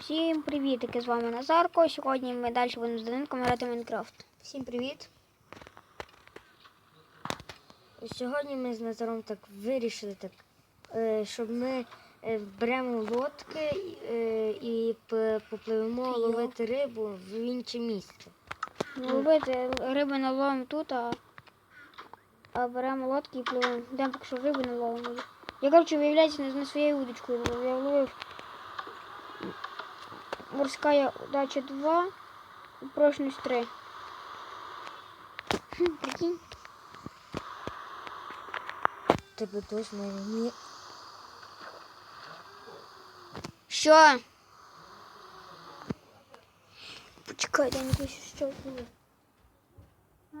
Всім привіт, привітики, з вами Назарко. Сьогодні ми далі будемо з Данилком грати Майнкрафт. Всім привіт! Сьогодні ми з Назаром так вирішили, так, е, щоб ми е, беремо лодки е, і попливемо Йо. ловити рибу в інше місце. Ну, Ловити риби наловимо тут, а, а беремо лодки і пливемо. Йдемо поки що риби наловимо. Я, коротше, виявляється, не, не своєю удочкою. Я ловив морська удача 2 і прочність 3. Хм, Прикинь. Тебе дощ мене ні. Що? Почекай, дай не що буде. Я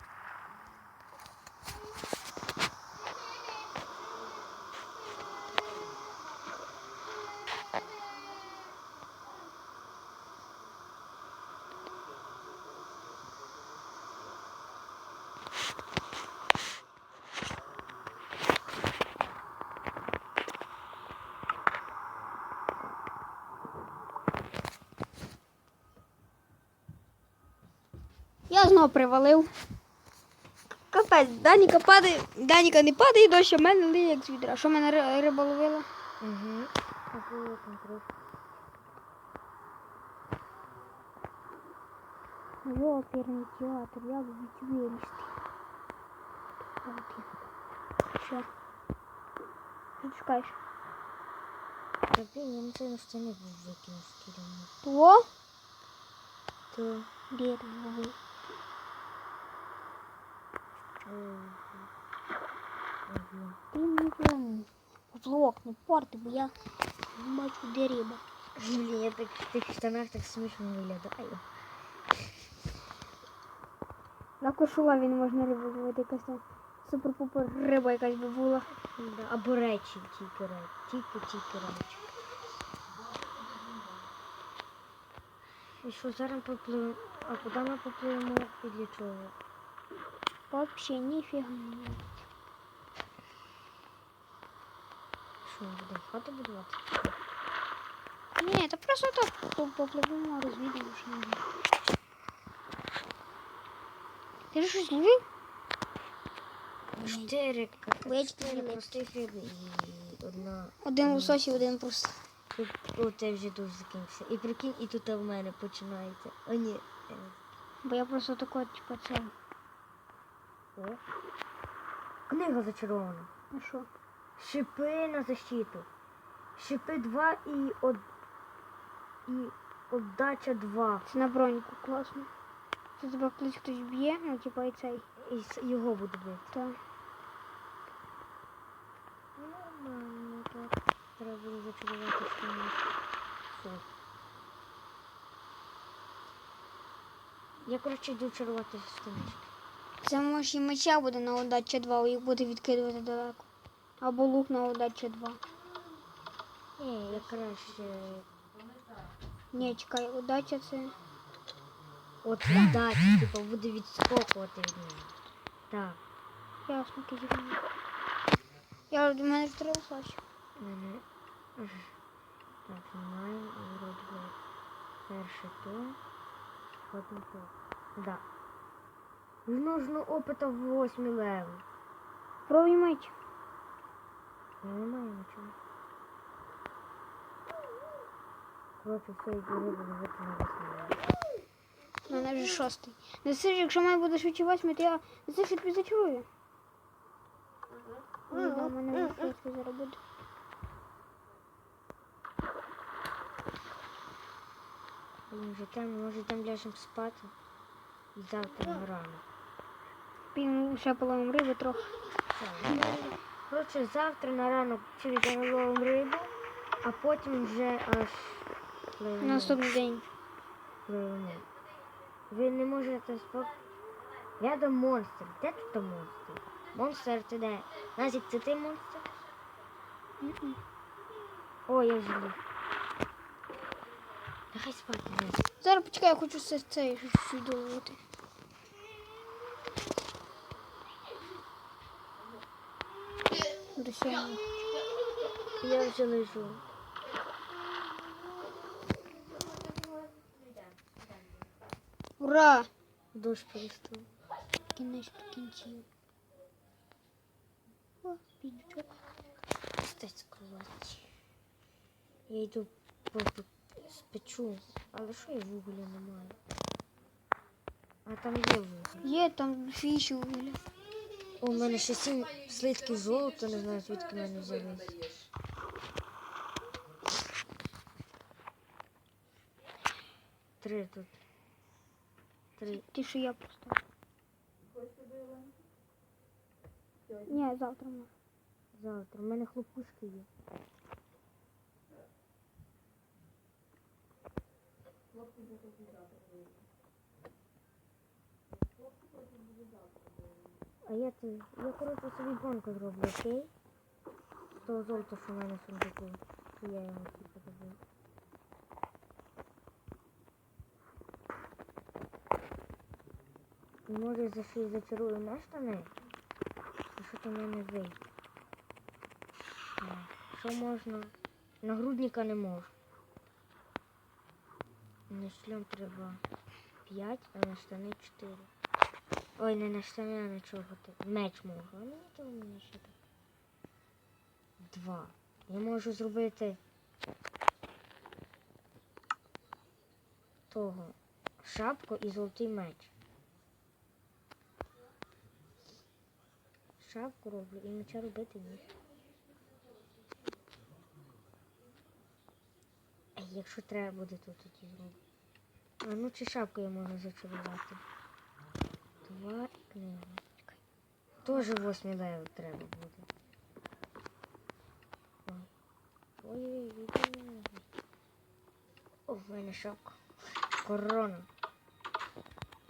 знову привалив. Капець, Даніка падає, Даніка не падає дощ, а в мене лиє як з відра. Що мене ри- риба ловила? Угу. Оперний театр, я любить вилізти. Що? Що ти шукаєш? Так, я на це на стіни викинув з керівник. То? То Береговий. Ти не зону. Поплавок не порти, бо я не бачу, де риба. Блін, я так в тих штанах так смішно виглядаю. На кошула він можна рибу ловити, якась супер-пупер риба якась би була. Да, або речі тільки речі. Тільки тільки речі. Зараз попливемо? А куди ми попливемо і для чого? Вообще ніфіга не. Що будемо хату будувати? Ні, це просто так по- попливемо, розвідемо, що не. Ти ж щось ловив? Чотири я чотири простих і одна. Один лосось і один просто. Тут це вже дуже закінчився. І прикинь, і тут в мене починається. О, ні. Е, Бо я просто тако, типа, це. О. Книга зачарована. Ну що? Шипи на защиту. Шипи 2 і од... і отдача 2. Це на броньку, класно. Це тебе колись хтось б'є, ну типа і цей. І його буде бити. Та. Нормально так. Треба буде зачарувати штани. Все. Я, коротше, йду чарувати штанички. Це може і меча буде на удача 2, їх буде відкидувати далеко. Або лук на удача 2. Ні, я краще. Ні, чекай, удача це. От удачі, типу, буде відскокувати від мене. Так. Ясно, кизірні. Я в мене ж три лосачі. Мене. Так, знімаємо вроді би перше то. Потім то. Да. Нужно опита в 8 левел. Пробуй меч. Я не маю нічого. Коротше, все йду рибу ловити на 8 левел. У мене вже шостий. Не сиш, якщо мене буде швидше восьмий, то я не сиш, я тобі зачарую. Ну, да, в мене вже шостий зараз буде. Блін, вже темно, може там ляжемо спати. І завтра рано. Пім ще половим риби трохи. Коротше, завтра на ранок чоловіка наловимо рибу, а потім вже аж пливемо. Наступний день. пливемо. Ви не можете спок... Рядом монстр. Де тут монстр? Монстр ти де? Назік, це ти монстр? Мгм. О, я ліг. Нехай спати, Зараз почекай, я хочу це, це. До сьогодні. Я вже лежу. Ура! Дощ перестав. Кінець кінців. О, піджак. Стать з. Я йду попи- спечу, але що я вугілля не маю? А там є вуголь. Є там фіші вугілля. У мене ще сім слитків золота, не знаю, звідки мене взялись. Три тут. Три. Ті, що я просто. Ні, завтра можна. Завтра. У мене хлопушки є. А я це, я коротше собі гонку зроблю, окей? З того золота, що в мене сундуку. Я його типу добив. Може за що зачарую на штани? І що там мене вийде? Що можна? Нагрудника не можу. На шлем треба 5, а на штани 4. Ой, не на штани, а на чого ти? Меч можу. А мені то мені ще так. Два. Я можу зробити того шапку і золотий меч. Шапку роблю і меча робити ні. Якщо треба буде, то тоді зроблю. А ну чи шапку я можу зачарувати? Два. Чекай. Тоже восьмий левел треба буде. Ой. Ой-ой-ой. О, в мене шапка. Корона.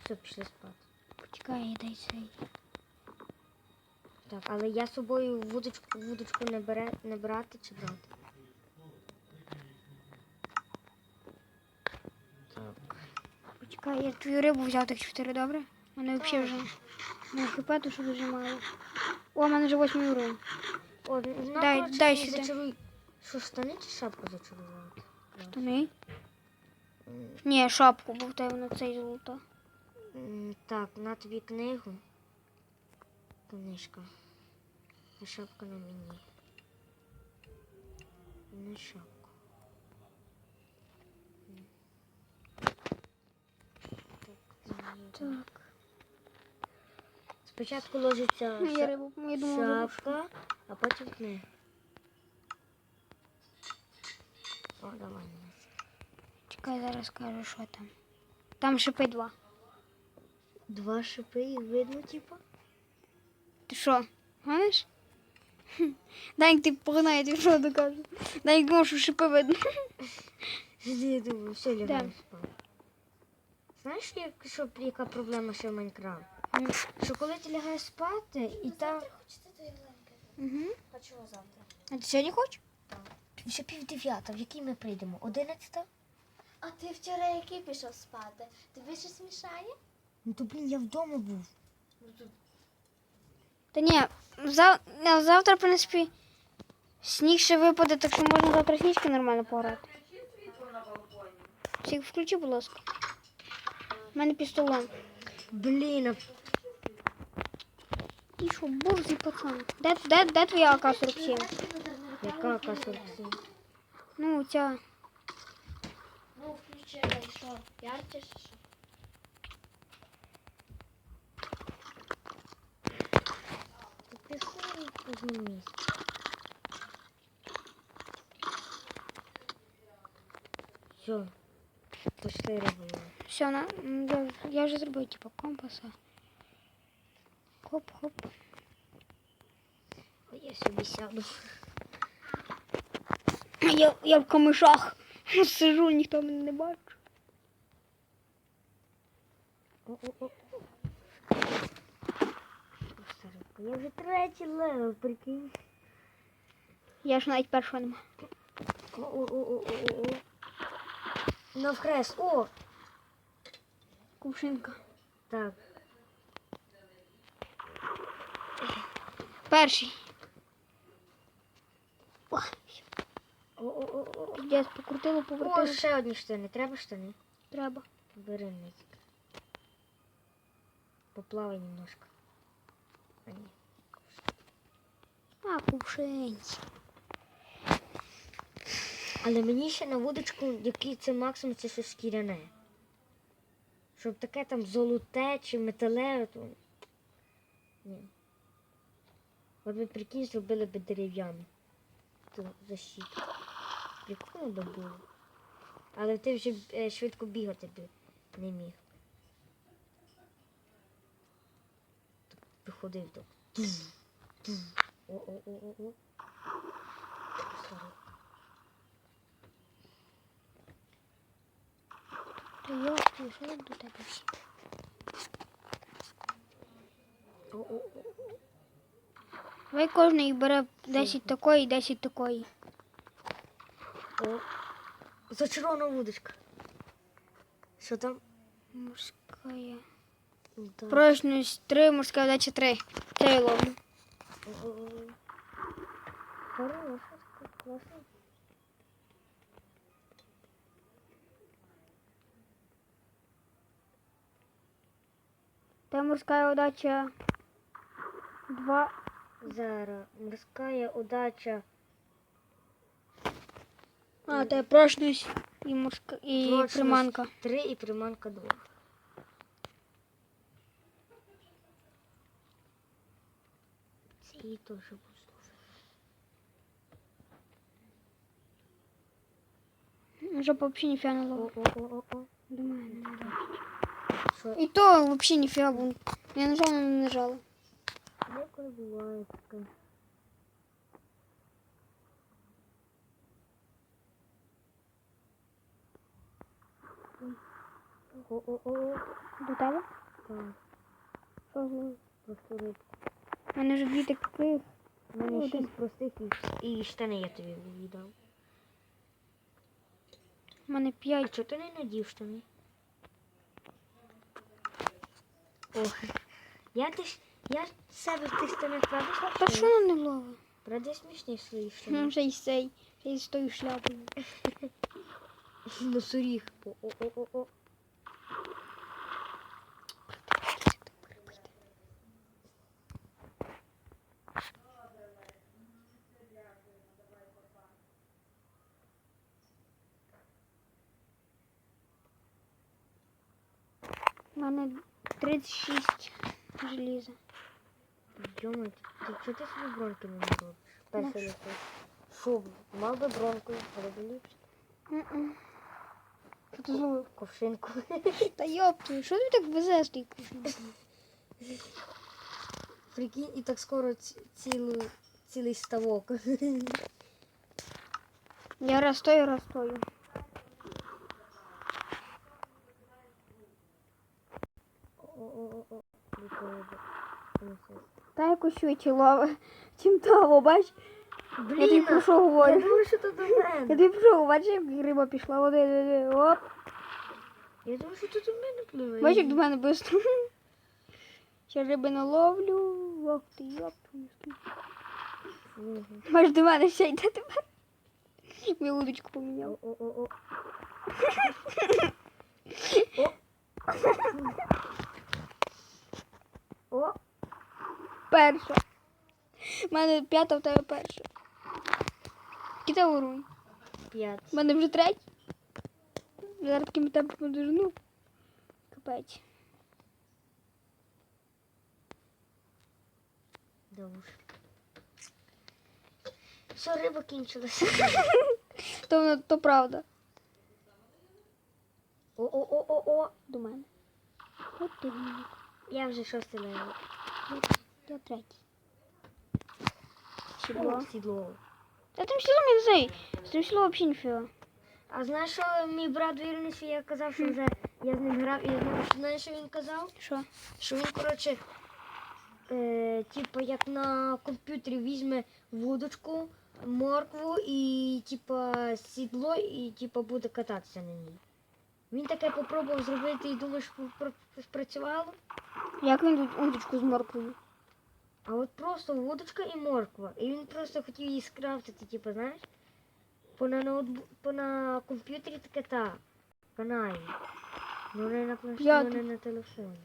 Все, пішли спати. Почекай, дай цей. Так, але я з собою вудочку, вудочку не, бере, не брати чи брати? Так. Почекай, я твою рибу взяв так чотири, добре? У мене взагалі вже на хп, дуже мало. О, у мене вже восьмий уровень. О, Дай- дай мені сюди. Зачаруй. Що, штани чи шапку зачарувати? Штани? Ні, шапку, бо в тебе на цей золото. Так, на тобі книгу. Книжка. А шапка на мені. Не шапку. Так, мені- Так. Спочатку ложиться Ну, шапка, а потім книга. О, давай. Чекай, зараз скажу, що там. Там шипи два. Два шипи і видно, типу. Ти що, гониш? Дай ти погнай, ти що докажу. Дай думав, що шипи видно. Я думаю, все лягаємо Де? спати. Знаєш, як, що, яка проблема ще в Майнкрафт? М. Що коли ти лягаєш спати, і там. Угу. Хочу завтра. А ти сьогодні хочеш? Ще пів дев'ята, в який ми прийдемо? Одинадцята? А ти вчора який пішов спати? Тобі щось мішає? Ну то блін, я вдома був. Ну Та ні, зав... а завтра, в принципі, сніг ще випаде, так що можна завтра сніжки нормально пограти. Всіх включи, будь ласка. У мене пістолет. Блін, а І що, божий пацан. Де, де, де твоя АК-47? яка К-47? Ну, ця. Ну, включай, що? Ярче, що? Ти сам в одному місці. Все. Рибою. Все, на, я, я вже зробив, типу, компаса. Хоп-хоп. Ой, Я собі сяду. Я, я в камишах сижу, ніхто мене не бачить. Я вже третій левел, прикинь. Я ж навіть першого нема. О-о-о-о-о-о. Навхрест. О! Кувшинка. Так. Перший. О-о-о-о. Піздець, покрутило, О, ще одні штани. Треба штани? Треба. Бери нитик. Поплавай немножко. А ні. А, кувшинці. Але мені ще на вудочку, який це максимум, це щось шкіряне. Щоб таке там золоте чи металеве, то. Ні. От ви прикинь, зробили би дерев'яну. Ту защиту. Прикольно би було. Але ти вже е, швидко бігати би не міг. Виходив так. О-о-о-о-о. Йопки, що я до тебе всі? О-о-о. Давай кожний бере 10 такої, 10 такої. О, зачарована вудочка. Що там? Морська. Да. Прочність 3, морська удача 3. Це я ловлю. О-о-о. Класно. Та морська удача 2. Зараз морська удача. А, це прочність і морська і Прочність приманка. Три і приманка два. Це її теж послухай. Щоб взагалі ніфіга не ловив. О-о-о-о. Думаю, не надо. Що? І то взагалі ніфіга, бо я нажала, не нажала. Деколи буває таке. О-о-о. До тебе? Так, Що зловив? просто рибку. У мене ж дві таких. У мене Один. шість простих і, і штани я тобі віддав. У мене А 5. чого ти не надів штани? О, я ти ж, я себе в тих штанах правда Та що вона не ловить? Правда смішні свої штани? Ну, вже й цей, ще й з тою шляпою. Носоріг. О-о-о-о-о. У мене 36 желіза. Йома, ти, ти чого ти собі бронки не робиш? Перше лише. Що, мав би бронку, але би ліпше. М-м. Що ти зловив? Ковшинку. Та йопки, що ти так везеш той кушник? Прикинь, і так скоро ці- цілу, цілий ставок. Я раз стою, Та якось швидше чим того, бач? Я тобі Блін, про що я думаю, що до Я мене. тобі про що, бачиш, як риба пішла, один, оп. Я думаю, що це до мене пливе. Бачиш, як до мене швидко. Ще риби наловлю, Ох ти, йоп. Маш до мене ще йде тепер. Мій удочку поміняв. О-о-о-о. О. О. Перша. У мене п'ята, в тебе перша. Кита уровень. П'ять. У мене вже третій. Зараз таким темпом дожну. Капець. Добре. Все, риба кінчилася. То, воно- то правда. О-о-о-о-о. До мене. От ти. Я вже шостий левел. Я третій. Сідло. Сідло. Та тим сілом я не знаю. З тим сілом взагалі ніфіга. А знаєш, що мій брат вірніше, я казав, що вже я з ним грав, і знаєш, що він казав? Що? Що він, коротше, е, типу, як на комп'ютері візьме вудочку, моркву і типу, сідло, і типу, буде кататися на ній. Він таке попробував зробити і думаєш, пр- пр- спрацювало? Як він тут удочку з морквою? А от просто вудочка і морква. І він просто хотів її скрафтити, типу, знаєш? По на, ноутбу... по на комп'ютері таке так. Каналі. Ну не на планшеті, не на телефоні.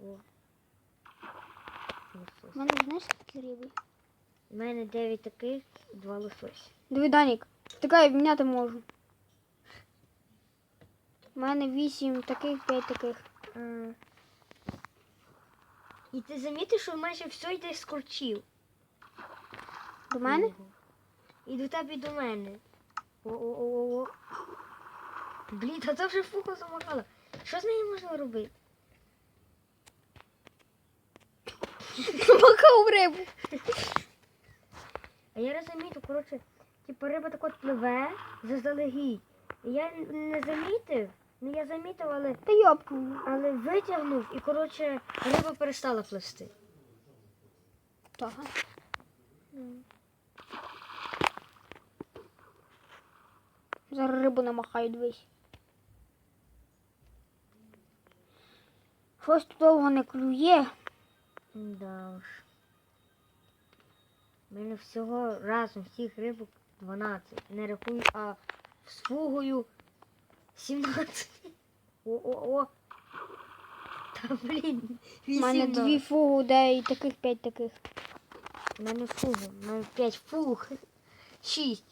О. У мене знаєш скільки риби? У мене 9 таких, два лосось. Диви, Данік, така я міняти можу. У мене вісім таких, п'ять таких. А... І ти замітиш, що майже все йде з корчів. До мене? І до тебе, і до мене. О-о-о-о. Блін, та це вже фуха замахала. Що з нею можна робити? Макав рибу. А я розумію, коротше, типу риба так от пливе заздалегідь. І я не замітив, ну я замітив, але, Та йопку. але витягнув і, коротше, риба перестала пливсти. Так. Зараз рибу намахаю, дивись. Щось тут довго не клює. Да уж. У мене всього разом всіх рибок 12. Не рахую, а з фугою 17. О-о-о. Та блін. У мене 18. дві фугу, де і таких п'ять таких. У мене фугу. У мене 5 фуг. 6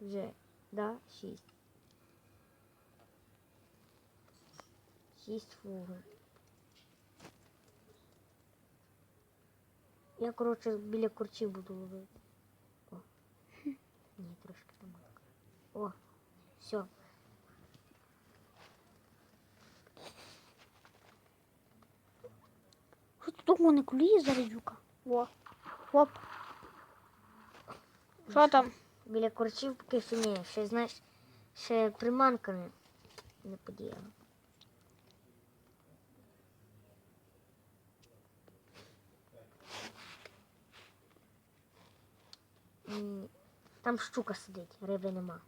вже. Да, 6. 6 фуг. Я, коротше, біля корчів буду ловити. О. Ні, трошки там. О, все. Що тут довго не клює зараз юка? Оп. Що там? Біля корчів поки що ні. Ще, знаєш, ще приманка не, не подіяла. М, Там щука сидить, риби нема.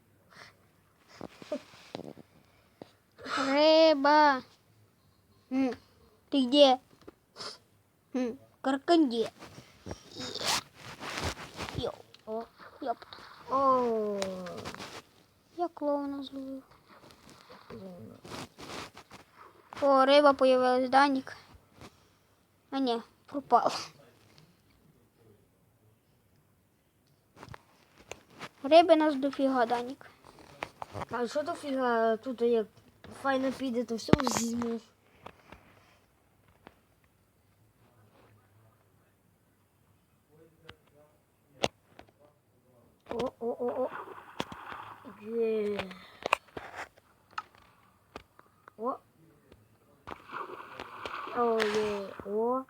Рыба. М, Ты где? М, Карканде. Йоу. О, Йоп. о, Я клоуна зловив. О, риба появилась, Данік. А ні, пропала. Риби нас дофіга, Данік. А що то фіга тут як файно піде, то все візьму. О, о, о, о. Є. О. О, є. О.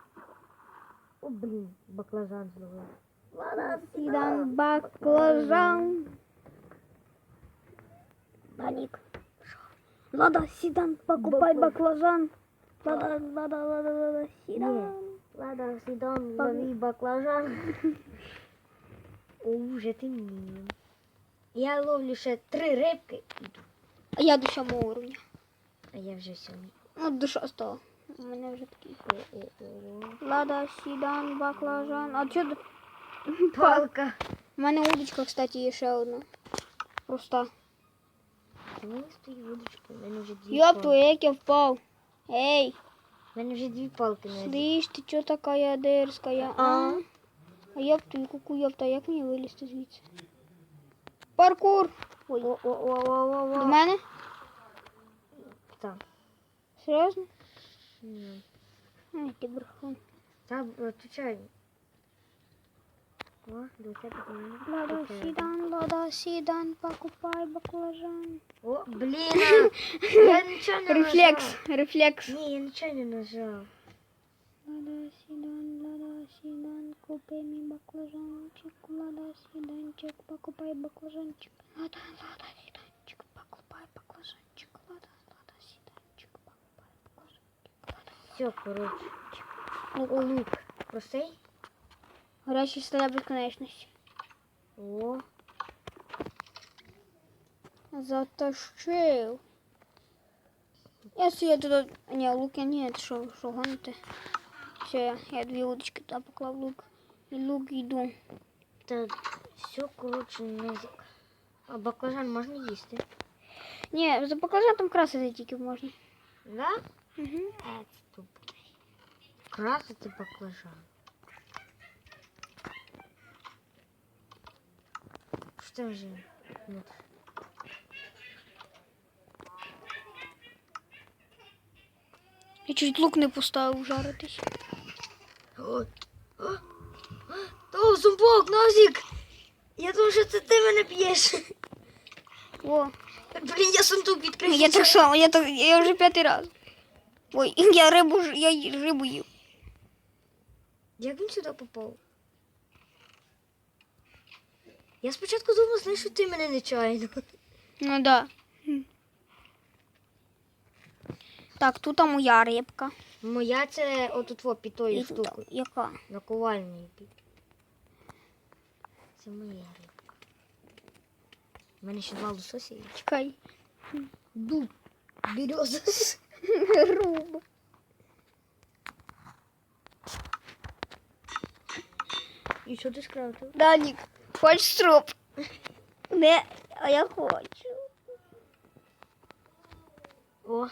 О, блін, баклажан зловив. Ладно, Сідан баклажан. Данік. Лада, сідан, покупай Баклажан. баклажан. Лада, лада, лада, лада, сідан. Ладно, Сидон, Пог- лови баклажан. О, вже темніє. Я ловлю ще три рибки, А я до сьомого уровня. а я вже сьомий. Ну, до шостого. У мене вже такий. О-о-о. Лада, сідан, баклажан. А чого? Палка. У мене удочка, кстати, є ще одна. Проста. У мене стоїть вудочка, у мене вже дві палки. твоє, як я впав. Ей, У мене вже дві палки слышь, ти чого така дерзкая? А? А я б твою куку, ёпта, як мені вилізти звідси? Паркур! Ой, до О-о-о-о-о. мене? Так. Серйозно? Ні. Ай, ти брехун. Та, отвечай. О, до тебе до мене. Лада, До тебе. сідан, лада, сідан, покупай баклажан. О, блін, а, я нічого не Рефлекс, нажав. рефлекс. Ні, я нічого не нажав. Купи мій баклажанчик. Лада, сіданчик, покупай баклажанчик. Лада, лада, сіданчик, покупай баклажанчик. Лада, лада, сіданчик, покупай баклажанчик. Все, коротше. О, лук. Простий? Горячий стада безконечності. О, Затащив. Я себе туди... Ні, лук я ні, що, що гоните. Все, я, я дві удочки туди поклав лук. І лук йду. та все, коротше, назик. А баклажан можна їсти? Ні, за баклажан там красити тільки можна. Да? Угу. Е, це тупо. Красити баклажан. Що там вже? Ну, Я чуть лук не поставив жаритись. О, О, нозик! Я думаю, що це ти мене б'єш. О, Блін, я сундук відкрив. я так само, я, так, я вже п'ятий раз. Ой, я рибу, ж- я ї- рибу їв. Як він сюди попав? Я спочатку думав, знаєш, що ти мене нечаянно. Ну да. Так, тут там моя рибка. Моя це отут во під тою тут штукою. яка? На ковальні під. Це моя рибка. У мене ще два лосося. Чекай. Дуб. Береза. Руба. І що ти скрафтив? Данік, хочеш строп? Не, а я хочу. О.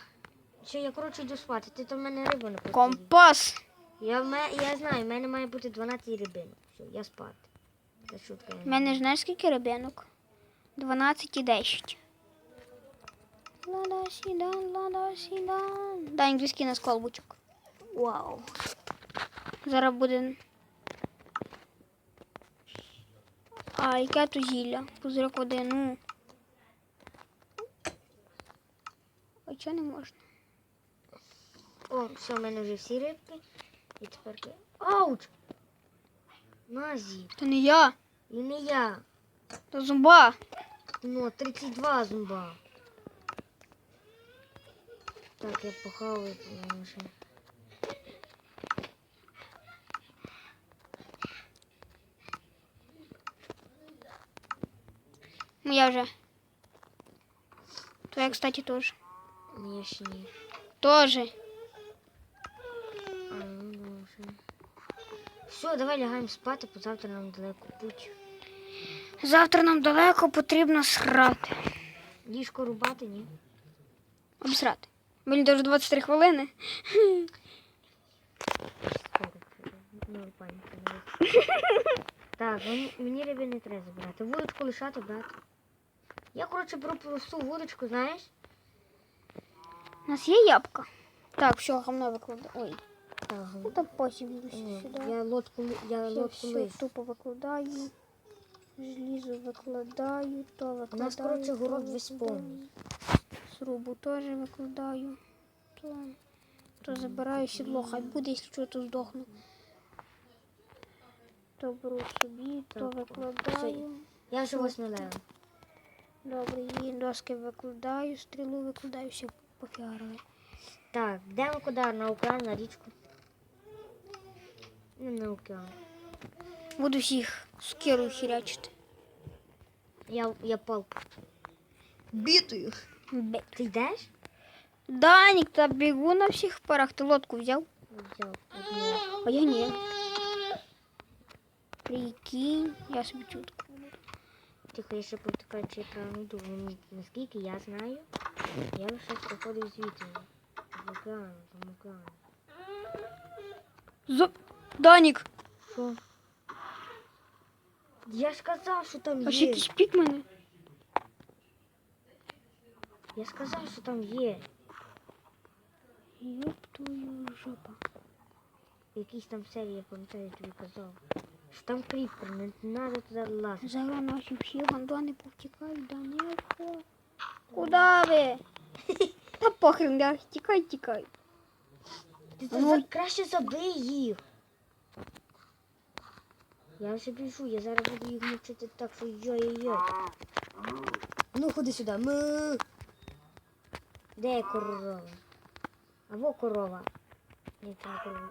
Що, я коротше йду спати. Ти то в мене рибу не поцілуй. Компас. Я, в ме- я знаю, в мене має бути 12 рибинок. Все, я спати. Це шутка. У мене ж знаєш скільки рибинок? 12 і 10. Лада сідан, лада сідан. Данік, дві на колбочок. Вау. Зараз буде. А, яке то зілля? Пузирок води, ну. А чого не можна? О, все, в мене вже всі рибки. І тепер. Ауч! Назі. То не я, Не я. то зумба. Ну, 32 зумба. Так, я похаваю, тому що. Моя вже. Твоя, кстати, тоже. Ні, я ще ні. Тоже. А, ну. Все, давай лягаємо спати, бо завтра нам далеко путь. Завтра нам далеко потрібно срати. Ліжко рубати, ні? Обсрати. Блін, дуже 23 хвилини. Так, мені, мені риби не треба забирати. Вудочку лишати, брати. Я, коротше, беру просту вудочку, знаєш? У нас є ябка. Так, все, гамно викладаю. Ой, Так, ну там потім йду сюди. я лодку, я лодку лиш. тупо викладаю. Желізо викладаю, то викладаю. У нас, коротше, город весь повний. Срубу теж викладаю. То, то забираю сідло, хай буде, якщо що, то здохну. То беру собі, то викладаю. Я вже восьми левел. Добре, її доски викладаю, стрілу викладаю, все пофігарили. Так, йдемо куди? На океан, на річку. Не на океан. Буду всіх скеру хірячити. Я, я палку. Бітую. Бек. Ти йдеш? Данік, та бігу на всіх парах. Ти лодку взяв? Взяв одну. А я ні. Прикинь, я собі чутку. Тихо, я ще повтикаю, чи я правильно думаю. Наскільки я знаю, я лише проходив звідти. З океану, там океану. З... Данік, Що? Я ж казав, що там а ще є. якийсь пік мене. Я сказав, що там є. Ёб твою жопа. Якийсь там серії, я пам'ятаю, я тобі казав. Що там кріпер, не треба туди лазити. Зараз наші всі гандони повтікають, Данілко. Куда ви? Та похрен, я тікай, тікай. Ти це Ну. за... краще забий їх. Я вже біжу, я зараз буду їх мучити так, що йой-йой. Ну ходи сюди. Му. Де корова? А во корова. Ні, це корова.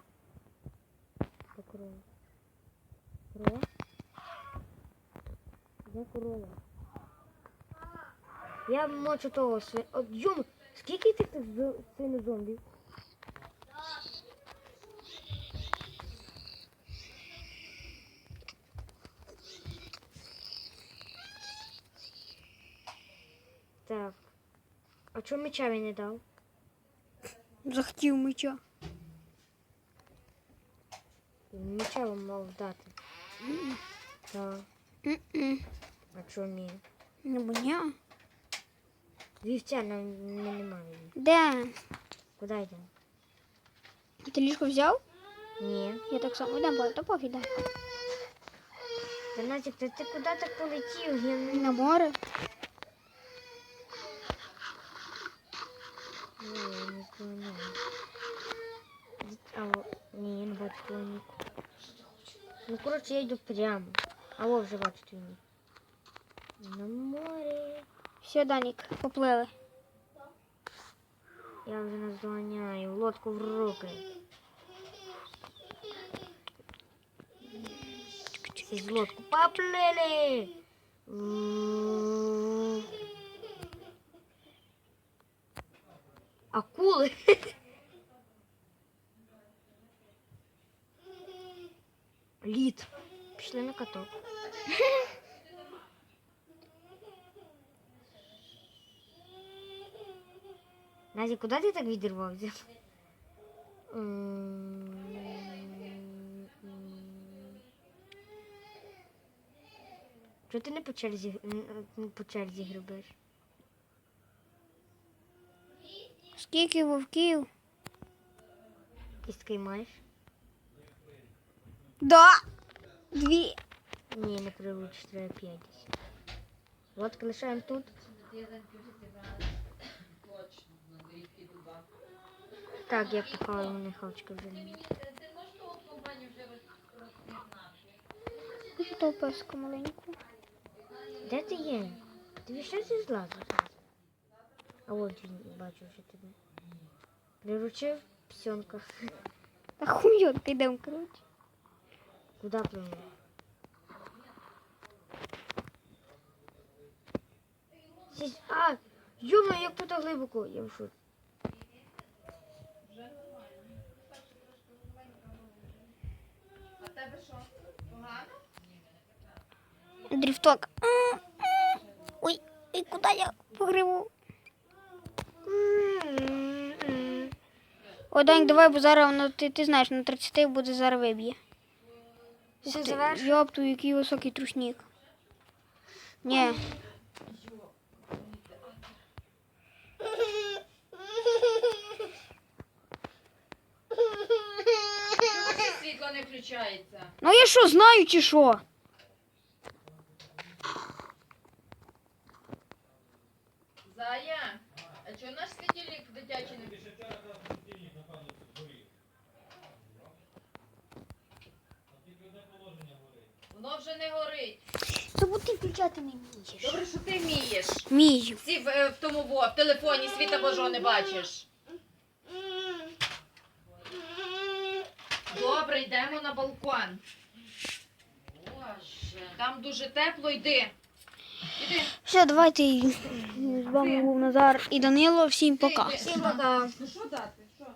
Де корова? Корова? Де корова? Я мочу того свин... От йому, скільки тих тих зо- Так. А чого меча він не дав? Захотів меча. Меча вам мав дати. Так. А чого ні? Не боня. Вівця нам не маємо. Де? Куди йдемо? Ти ліжко взяв? Ні. Я так само йдемо, бо то пофіг, да. Та Назік, та ти куди так полетів? Я не На море. Ні, я не знаю. А, о, ні, я не бачу твого ніку. Ну, коротше, я йду прямо. А о, вже бачу твій нік. На морі. Все, Данік, поплили. Я вже наздоганяю. Лодку в руки. Сесть в лодку. Поплыли! Акулы. Лід. Пішли на каток. Назі, куди ти так відірвався? Чого ти не по черзі, по черзі грибеш? Скільки вовків? Кістки маєш? Да. Дві. Ні, не прилучиш, треба п'ять. десь. Лодки лишаємо тут. Так, я похаваю, у них хавчика вже немає. Хочу того песика маленького. Де ти є? Тобі ще зі злазив? А от він бачу вже тебе. Приручив псенка. Та хуйотка йдемо, коротше. Куда плывем? Здесь... А! Ё-моё, як тут глибоко. Я в шоці. Дрифток. М, м. Ой, і куди я погриву? О, Данік, давай, бо зараз воно, ти, ти знаєш, на 30 буде зараз виб'є. Все завершено? Йопту, який високий трушник. Ні. Світло не включається. Ну я що, знаю чи що? Зая, а чого наш світильник дитячий не Воно вже не горить. Бо ти включати не вмієш. Добре, що ти вмієш. Вмію. Всі в, е, в тому во, в телефоні світа Божого не бачиш. Добре, йдемо на балкон. Боже, там дуже тепло, йди. Все, давайте. З вами був Назар і Данило. Всім пока. Всім пока. Ну?